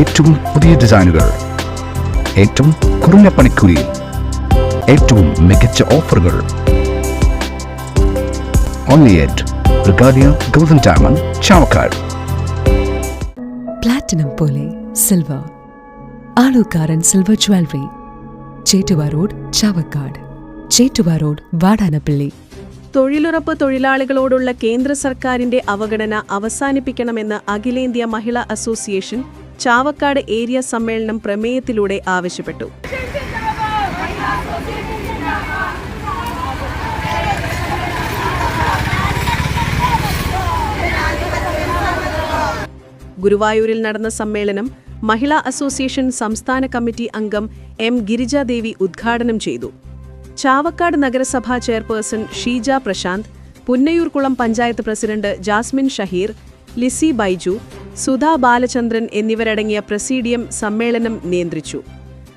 ഏറ്റവും പുതിയ ഡിസൈനുകൾ. ഏറ്റവും കുറഞ്ഞ പണിക്കൂലിയിൽ ഏറ്റവും മികച്ച ഓഫറുകൾ. Only at Regalia golden diamond Chavakkad platinum പോലെ silver Alukkaran silver jewellery Chettuva road Chavakkad Chettuva road Vadanappally തൊഴിലുറപ്പ് തൊഴിലാളികളോടുള്ള കേന്ദ്ര സർക്കാരിന്റെ അവഗണന അവസാനിപ്പിക്കണമെന്ന് അഖിലേന്ത്യാ മഹിളാ അസോസിയേഷൻ ചാവക്കാട് ഏരിയ സമ്മേളനം പ്രമേയത്തിലൂടെ ആവശ്യപ്പെട്ടു. ഗുരുവായൂരിൽ നടന്ന സമ്മേളനം മഹിളാ അസോസിയേഷൻ സംസ്ഥാന കമ്മിറ്റി അംഗം എം ഗിരിജാദേവി ഉദ്ഘാടനം ചെയ്തു. ചാവക്കാട് നഗരസഭാ chairperson Sheeja Prashant Punnayurkulam panchayat president Jasmine Shaheer Lissy Baiju Sudha Balachandran എന്നിവരടങ്ങിയ പ്രസീഡിയം സമ്മേളനം നിയന്ത്രിച്ചു.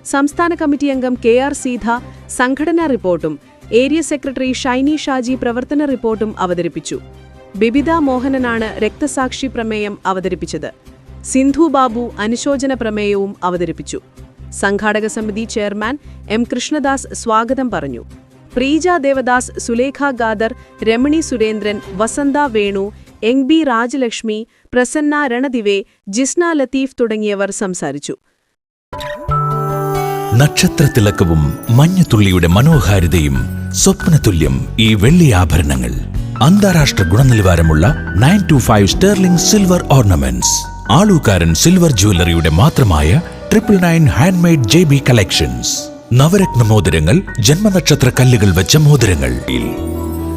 സംസ്ഥാന കമ്മിറ്റി അംഗം കെ ആർ സീത സംഘടനാ റിപ്പോർട്ടും ഏരിയ സെക്രട്ടറി ഷൈനി ഷാജി പ്രവർത്തന റിപ്പോർട്ടും അവതരിപ്പിച്ചു. ബിബിത മോഹനനാണ് രക്തസാക്ഷി പ്രമേയം അവതരിപ്പിച്ചത്. സിന്ധു ബാബു അനുശോചന പ്രമേയവും അവതരിപ്പിച്ചു. സംഘാടക സമിതി ചെയർമാൻ എം കൃഷ്ണദാസ് സ്വാഗതം പറഞ്ഞു. പ്രീജ ദേവദാസ് സുലേഖ ഗാദർ രമണി സുരേന്ദ്രൻ വസന്ത വേണു എങ് ബി രാജലക്ഷ്മി പ്രസന്ന രണദിവെ ജിസ്ന ലത്തീഫ് തുടങ്ങിയവർ സംസാരിച്ചു. നക്ഷത്രത്തിളക്കവും മഞ്ഞത്തുള്ളിയുടെ മനോഹാരിതയും സ്വപ്നതുല്യം ഈ വെള്ളി ആഭരണങ്ങൾ. അന്താരാഷ്ട്ര ഗുണനിലവാരമുള്ള nine two five sterling silver ornaments. Alukkaran silver ജ്വല്ലറിയുടെ മാത്രമായ triple nine handmade J B collections. Navratna മോതിരങ്ങൾ ജന്മനക്ഷത്ര കല്ലുകൾ വെച്ച മോതിരങ്ങൾ.